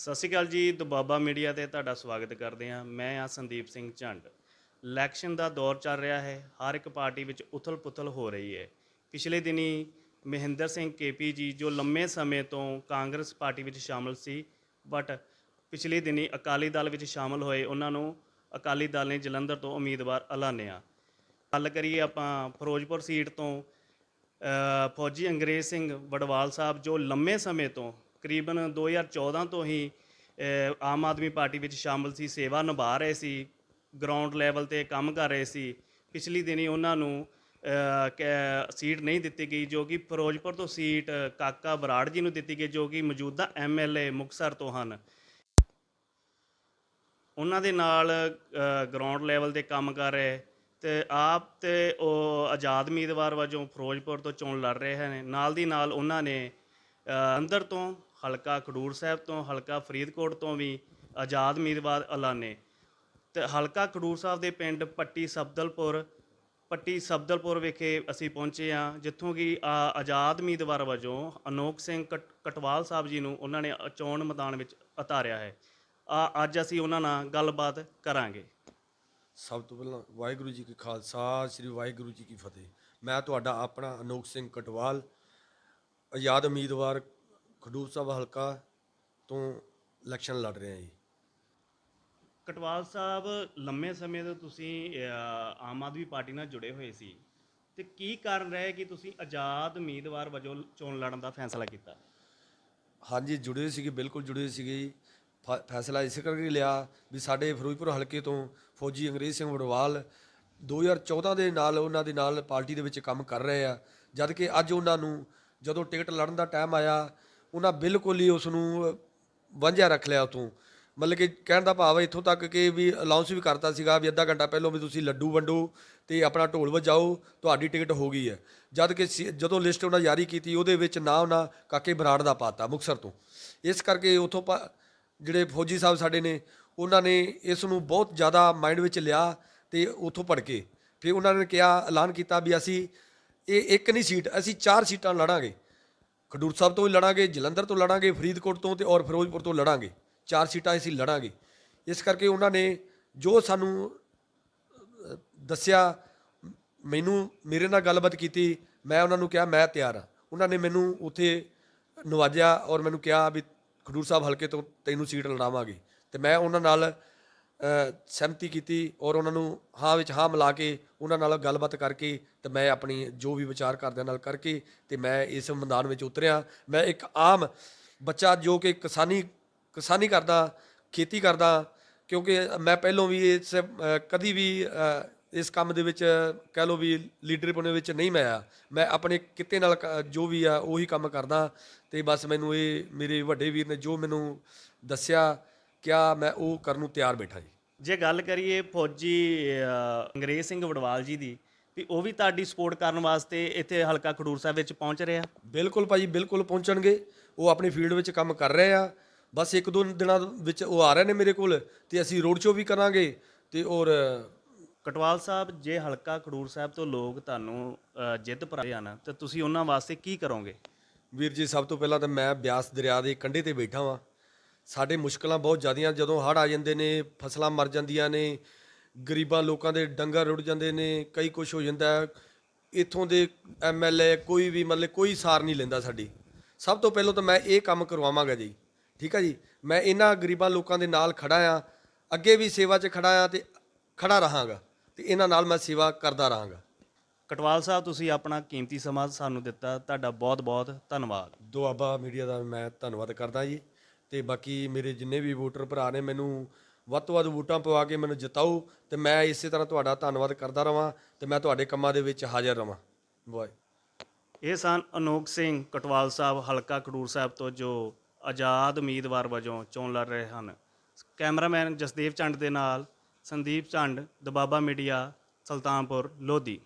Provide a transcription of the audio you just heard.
ਸਤਿ ਸ਼੍ਰੀ ਅਕਾਲ ਜੀ, ਦੁਬਾਬਾ ਮੀਡੀਆ ਤੇ ਤੁਹਾਡਾ ਸਵਾਗਤ ਕਰਦੇ ਹਾਂ। ਮੈਂ ਆ ਸੰਦੀਪ ਸਿੰਘ ਝੰਡ। ਇਲੈਕਸ਼ਨ ਦਾ ਦੌਰ ਚੱਲ ਰਿਹਾ ਹੈ, ਹਰ ਇੱਕ ਪਾਰਟੀ ਵਿੱਚ ਉਥਲ-ਪੁਥਲ ਹੋ ਰਹੀ ਹੈ। ਪਿਛਲੇ ਦਿਨੀ ਮਹਿੰਦਰ ਸਿੰਘ ਕੇਪੀ ਜੀ, ਜੋ ਲੰਮੇ ਸਮੇਂ ਤੋਂ ਕਾਂਗਰਸ ਪਾਰਟੀ ਵਿੱਚ ਸ਼ਾਮਲ ਸੀ, ਬਟ ਪਿਛਲੇ ਦਿਨੀ ਅਕਾਲੀ ਦਲ ਵਿੱਚ ਸ਼ਾਮਲ ਹੋਏ, ਉਹਨਾਂ ਨੂੰ ਅਕਾਲੀ ਦਲ ਨੇ ਜਲੰਧਰ ਤੋਂ ਉਮੀਦਵਾਰ ਐਲਾਨਿਆ। ਗੱਲ ਕਰੀਏ ਆਪਾਂ ਫਿਰੋਜ਼ਪੁਰ ਸੀਟ ਤੋਂ ਫੌਜੀ ਅੰਗਰੇਜ਼ ਸਿੰਘ ਵਡਵਾਲ ਸਾਹਿਬ, ਜੋ ਲੰਮੇ ਸਮੇਂ ਤੋਂ ਕਰੀਬਨ 2014 ਤੋਂ ਹੀ ਆਮ ਆਦਮੀ ਪਾਰਟੀ ਵਿੱਚ ਸ਼ਾਮਲ ਸੀ ਸੇਵਾ ਨਿਭਾ ਰਹੇ ਸੀ ਗਰਾਊਂਡ ਲੈਵਲ ਤੇ ਕੰਮ ਕਰ ਰਹੇ ਸੀ। ਪਿਛਲੀ ਦਿਨੀ ਉਹਨਾਂ ਨੂੰ ਅ, ਸੀਟ ਨਹੀਂ ਦਿੱਤੀ ਗਈ ਜੋ ਕਿ ਫਿਰੋਜ਼ਪੁਰ ਤੋਂ ਸੀਟ ਕਾਕਾ ਬਰਾੜ ਜੀ ਨੂੰ ਦਿੱਤੀ ਗਈ ਜੋ ਕਿ ਮੌਜੂਦਾ ਐਮਐਲਏ ਮੁਕਸਰ ਤੋਂ ਹਨ। ਉਹਨਾਂ ਦੇ ਨਾਲ ਗਰਾਊਂਡ ਲੈਵਲ ਤੇ ਕੰਮ ਕਰ ਰਹੇ ਤੇ ਆਪ ਤੇ ਉਹ ਆਜ਼ਾਦ ਉਮੀਦਵਾਰ ਵਜੋਂ ਫਿਰੋਜ਼ਪੁਰ ਤੋਂ ਚੋਣ ਲੜ ਰਹੇ ਹਨ। ਨਾਲ ਦੀ ਨਾਲ ਉਹਨਾਂ ਨੇ ਅੰਦਰ ਤੋਂ ਹਲਕਾ ਖਡੂਰ ਸਾਹਿਬ ਤੋਂ, ਹਲਕਾ ਫਰੀਦਕੋਟ ਤੋਂ ਵੀ ਆਜ਼ਾਦ ਉਮੀਦਵਾਰ ਐਲਾਨੇ। ਤੇ ਹਲਕਾ ਖਡੂਰ ਸਾਹਿਬ ਦੇ ਪਿੰਡ ਪੱਟੀ ਸਬਦਲਪੁਰ ਪੱਟੀ ਸਬਦਲਪੁਰ ਵਿਖੇ ਅਸੀਂ ਪਹੁੰਚੇ ਹਾਂ, ਜਿੱਥੋਂ ਕਿ ਆਜ਼ਾਦ ਉਮੀਦਵਾਰ ਵਜੋਂ ਅਨੋਖ ਸਿੰਘ ਕਟ- ਕਟਵਾਲ ਸਾਹਿਬ ਜੀ ਨੂੰ ਉਹਨਾਂ ਨੇ ਚੋਣ ਮੈਦਾਨ ਵਿੱਚ ਉਤਾਰਿਆ ਹੈ। ਆ, ਅੱਜ ਅਸੀਂ ਉਹਨਾਂ ਨਾਲ ਗੱਲਬਾਤ ਕਰਾਂਗੇ। ਸਭ ਤੋਂ ਪਹਿਲਾਂ ਵਾਹਿਗੁਰੂ ਜੀ ਕੀ ਖਾਲਸਾ, ਸ੍ਰੀ ਵਾਹਿਗੁਰੂ ਜੀ ਕੀ ਫਤਿਹ। ਮੈਂ ਤੁਹਾਡਾ ਆਪਣਾ ਅਨੋਖ ਸਿੰਘ ਕਟਵਾਲ, ਆਜ਼ਾਦ ਉਮੀਦਵਾਰ ਖਡੂਰ ਸਾਹਿਬ ਹਲਕਾ ਤੋਂ ਇਲੈਕਸ਼ਨ ਲੜ ਰਿਹਾ ਜੀ। ਕਟਵਾਲ ਸਾਹਿਬ ਲੰਮੇ ਸਮੇਂ ਤੋਂ ਤੁਸੀਂ ਆਮ ਆਦਮੀ ਪਾਰਟੀ ਨਾਲ ਜੁੜੇ ਹੋਏ ਸੀ। ਤੇ ਕੀ ਕਾਰਨ ਰਿਹਾ ਕਿ ਤੁਸੀਂ ਆਜ਼ਾਦ ਉਮੀਦਵਾਰ ਵਜੋਂ ਚੋਣ ਲੜਨ ਦਾ ਫੈਸਲਾ ਕੀਤਾ? ਹਾਂਜੀ ਜੁੜੇ ਸੀਗੇ ਬਿਲਕੁਲ ਜੁੜੇ ਸੀਗੇ ਜੀ। ਫ- ਫੈਸਲਾ ਇਸ ਕਰਕੇ ਲਿਆ ਵੀ ਸਾਡੇ ਫਿਰੋਜ਼ਪੁਰ ਹਲਕੇ ਤੋਂ ਫੌਜੀ ਅੰਗਰੇਜ਼ ਸਿੰਘ ਵਡਵਾਲ 2014 ਦੇ ਨਾਲ ਉਹਨਾਂ ਦੇ ਨਾਲ ਪਾਰਟੀ ਦੇ ਵਿੱਚ ਕੰਮ ਕਰ ਰਹੇ ਆ। ਜਦ ਕਿ ਅੱਜ ਉਹਨਾਂ ਨੂੰ ਜਦੋਂ ਟਿਕਟ ਲੜਨ ਦਾ ਟਾਈਮ ਆਇਆ ਉਹਨਾਂ ਬਿਲਕੁਲ ਹੀ ਉਸ ਨੂੰ ਵਾਂਝਿਆ ਰੱਖ ਲਿਆ ਉਤੋਂ। ਮਤਲਬ ਕਿ ਕਹਿਣ ਦਾ ਭਾਵ ਹੈ ਇੱਥੋਂ ਤੱਕ ਕਿ ਵੀ ਅਲਾਉਂਸ ਵੀ ਕਰਤਾ ਸੀਗਾ ਵੀ ਅੱਧਾ ਘੰਟਾ ਪਹਿਲਾਂ ਵੀ ਤੁਸੀਂ ਲੱਡੂ ਵੰਡੋ ਤੇ ਆਪਣਾ ਢੋਲ ਵਜਾਓ, ਤੁਹਾਡੀ ਟਿਕਟ ਹੋ ਗਈ ਹੈ। ਜਦ ਕਿ ਸੀ- ਜਦੋਂ ਲਿਸਟ ਉਹਨਾਂ ਜਾਰੀ ਕੀਤੀ, ਉਹਦੇ ਵਿੱਚ ਨਾ ਉਹਨਾਂ ਕਾਕੇ ਬਰਾੜ ਦਾ ਪਾਤਾ ਮੁਕਸਰ ਤੋਂ। ਇਸ ਕਰਕੇ ਉਥੋਂ ਜਿਹੜੇ ਫੌਜੀ ਸਾਹਿਬ ਸਾਡੇ ਨੇ, ਉਹਨਾਂ ਨੇ ਇਸ ਨੂੰ ਬਹੁਤ ਜ਼ਿਆਦਾ ਮਾਈਂਡ ਵਿੱਚ ਲਿਆ ਤੇ ਉਥੋਂ ਪੜ ਕੇ ਫਿਰ ਉਹਨਾਂ ਨੇ ਕਿਹਾ, ਐਲਾਨ ਕੀਤਾ ਵੀ ਅਸੀਂ, ਇਹ ਇੱਕ ਨਹੀਂ ਸੀਟ, ਅਸੀਂ ਚਾਰ ਸੀਟਾਂ ਲੜਾਂਗੇ। ਖਡੂਰ ਸਾਹਿਬ ਤੋਂ ਵੀ ਲੜਾਂਗੇ, ਜਲੰਧਰ ਤੋਂ ਲੜਾਂਗੇ, ਫਰੀਦਕੋਟ ਤੋਂ ਤੇ ਔਰ ਫਿਰੋਜ਼ਪੁਰ ਤੋਂ ਲੜਾਂਗੇ। ਚਾਰ ਸੀਟਾਂ ਅਸੀਂ ਲੜਾਂਗੇ। ਇਸ ਕਰਕੇ ਉਹਨਾਂ ਨੇ ਜੋ ਸਾਨੂੰ ਦੱਸਿਆ, ਮੈਨੂੰ, ਮੇਰੇ ਨਾਲ ਗੱਲਬਾਤ ਕੀਤੀ, ਮੈਂ ਉਹਨਾਂ ਨੂੰ ਕਿਹਾ, ਮੈਂ ਤਿਆਰ ਹਾਂ। ਉਹਨਾਂ ਨੇ ਮੈਨੂੰ ਉੱਥੇ ਨਵਾਜਿਆ ਔਰ ਮੈਨੂੰ ਕਿਹਾ ਵੀ ਖਡੂਰ ਸਾਹਿਬ ਹਲਕੇ ਤੋਂ ਤੈਨੂੰ ਸੀਟ ਲੜਾਵਾਂਗੇ। ਤੇ ਮੈਂ ਉਹਨਾਂ ਨਾਲ ਸਹਿਮਤੀ ਕੀਤੀ ਔਰ ਉਹਨਾਂ ਨੂੰ ਹਾਂ ਵਿੱਚ ਹਾਂ ਮਿਲਾ ਕੇ ਉਹਨਾਂ ਨਾਲ ਗੱਲਬਾਤ ਕਰਕੇ ਤੇ ਮੈਂ ਆਪਣੀ ਜੋ ਵੀ ਵਿਚਾਰ ਕਰਦਿਆਂ ਨਾਲ ਕਰਕੇ ਤੇ ਮੈਂ ਇਸ ਮੈਦਾਨ ਵਿੱਚ ਉਤਰਿਆ। ਮੈਂ ਇੱਕ ਆਮ ਬੱਚਾ ਜੋ ਕਿ ਕਿਸਾਨੀ ਕਿਸਾਨੀ ਕਰਦਾ, ਖੇਤੀ ਕਰਦਾ, ਕਿਉਂਕਿ ਮੈਂ ਪਹਿਲੋਂ ਵੀ ਇਸ ਕਦੀ ਵੀ ਇਸ ਕੰਮ ਦੇ ਵਿੱਚ ਕਹਿ ਲਓ ਵੀ ਲੀਡਰ ਬਣੇ ਵਿੱਚ ਨਹੀਂ ਮੈਂ ਆਇਆ ਮੈਂ ਆਪਣੇ ਕਿਤੇ ਨਾਲ ਕ- ਜੋ ਵੀ ਆ ਉਹੀ ਕੰਮ ਕਰਦਾ ਤੇ ਬਸ ਮੈਨੂੰ ਇਹ ਮੇਰੇ ਵੱਡੇ ਵੀਰ ਨੇ ਜੋ ਮੈਨੂੰ ਦੱਸਿਆ ਕਿਆ ਮੈਂ ਉਹ ਕਰਨ ਨੂੰ ਤਿਆਰ ਬੈਠਾ ਜੀ। ਜੇ ਗੱਲ ਕਰੀਏ ਫੌਜੀ ਅ, ਅੰਗਰੇਜ਼ ਸਿੰਘ ਵਡਵਾਲ ਜੀ ਦੀ ਵੀ ਉਹ ਵੀ ਤੁਹਾਡੀ ਸਪੋਰਟ ਕਰਨ ਵਾਸਤੇ ਇੱਥੇ ਹਲਕਾ ਖਡੂਰ ਸਾਹਿਬ ਵਿੱਚ ਪਹੁੰਚ ਰਿਹਾ ਬਿਲਕੁਲ ਭਾਜੀ ਬਿਲਕੁਲ ਪਹੁੰਚਣਗੇ। ਉਹ ਆਪਣੀ ਫੀਲਡ ਵਿੱਚ ਕੰਮ ਕਰ ਰਹੇ ਆ। ਬਸ ਇੱਕ ਦੋ ਦਿਨਾਂ ਵਿੱਚ ਉਹ ਆ ਰਹੇ ਨੇ ਮੇਰੇ ਕੋਲ ਤੇ ਅਸੀਂ ਰੋਡ ਸ਼ੋਅ ਵੀ ਕਰਾਂਗੇ ਤੇ ਔਰ ਕਟਵਾਲ ਸਾਹਿਬ ਜੇ ਹਲਕਾ ਖਡੂਰ ਸਾਹਿਬ ਤੋਂ ਲੋਕ ਤੁਹਾਨੂੰ ਅ, ਜਿੱਤ ਪ੍ਰਾਪਤ ਹਨ ਤਾਂ ਤੁਸੀਂ ਉਹਨਾਂ ਵਾਸਤੇ ਕੀ ਕਰੋਗੇ? ਵੀਰ ਜੀ ਸਭ ਤੋਂ ਪਹਿਲਾਂ ਤਾਂ ਮੈਂ ਬਿਆਸ ਦਰਿਆ ਦੇ ਕੰਢੇ ਤੇ ਬੈਠਾ ਵਾਂ। ਸਾਡੇ ਮੁਸ਼ਕਲਾਂ ਬਹੁਤ ਜ਼ਿਆਦੀਆਂ ਜਦੋਂ ਹੜ੍ਹ ਆ ਜਾਂਦੇ ਨੇ ਫਸਲਾਂ ਮਰ ਜਾਂਦੀਆਂ ਨੇ ਗਰੀਬਾਂ ਲੋਕਾਂ ਦੇ ਡੰਗਰ ਰੁੜ ਜਾਂਦੇ ਨੇ ਕਈ ਕੁਝ ਹੋ ਜਾਂਦਾ। ਇੱਥੋਂ ਦੇ ਐਮਐਲਏ ਕੋਈ ਵੀ ਮਤਲਬ ਕੋਈ ਸਾਰ ਨਹੀਂ ਲੈਂਦਾ ਸਾਡੀ। ਸਭ ਤੋਂ ਪਹਿਲਾਂ ਤਾਂ ਮੈਂ ਇਹ ਕੰਮ ਕਰਵਾਵਾਂਗਾ ਜੀ ਠੀਕ ਹੈ ਜੀ? ਮੈਂ ਇਹਨਾਂ ਗਰੀਬਾਂ ਲੋਕਾਂ ਦੇ ਨਾਲ ਖੜਾ ਆ ਅੱਗੇ ਵੀ ਸੇਵਾ 'ਚ ਖੜਾ ਆ ਤੇ ਖੜਾ ਰਹਾਂਗਾ ਤੇ ਇਹਨਾਂ ਨਾਲ ਮੈਂ ਸੇਵਾ ਕਰਦਾ ਰਹਾਂਗਾ। ਕਟਵਾਲ ਸਾਹਿਬ ਤੁਸੀਂ ਆਪਣਾ ਕੀਮਤੀ ਸਮਾਂ ਸਾਨੂੰ ਦਿੱਤਾ ਤੁਹਾਡਾ ਬਹੁਤ-ਬਹੁਤ ਧੰਨਵਾਦ। ਦੁਆਬਾ ਮੀਡੀਆ ਦਾ ਮੈਂ ਧੰਨਵਾਦ ਕਰਦਾ ਜੀ। ਤੇ ਬਾਕੀ ਮੇਰੇ ਜਿੰਨੇ ਵੀ ਵੋਟਰ ਭਰਾ ਨੇ, ਮੈਨੂੰ ਵੱਧ ਤੋਂ ਵੱਧ ਵੋਟਾਂ ਪਵਾ ਕੇ ਮੈਨੂੰ ਜਿਤਾਓ ਤੇ ਮੈਂ ਇਸੇ ਤਰ੍ਹਾਂ ਤੁਹਾਡਾ ਧੰਨਵਾਦ ਕਰਦਾ ਰਵਾਂ ਤੇ ਮੈਂ ਤੁਹਾਡੇ ਕੰਮਾਂ ਦੇ ਵਿੱਚ ਹਾਜ਼ਰ ਰਵਾਂ। ਬਾਏ ਇਹ ਸਨ ਅਨੋਖ ਸਿੰਘ ਕਟਵਾਲ ਸਾਹਿਬ, ਹਲਕਾ ਖਡੂਰ ਸਾਹਿਬ ਤੋਂ, ਜੋ ਆਜ਼ਾਦ ਉਮੀਦਵਾਰ ਵਜੋਂ ਚੋਣ ਲੜ ਰਹੇ ਹਨ। ਕੈਮਰਾਮੈਨ ਜਸਦੇਵ ਚੰਡ ਦੇ ਨਾਲ ਸੰਦੀਪ ਚੰਡ ਦਬਾਬਾ ਮੀਡੀਆ, ਸੁਲਤਾਨਪੁਰ, ਲੋਧੀ।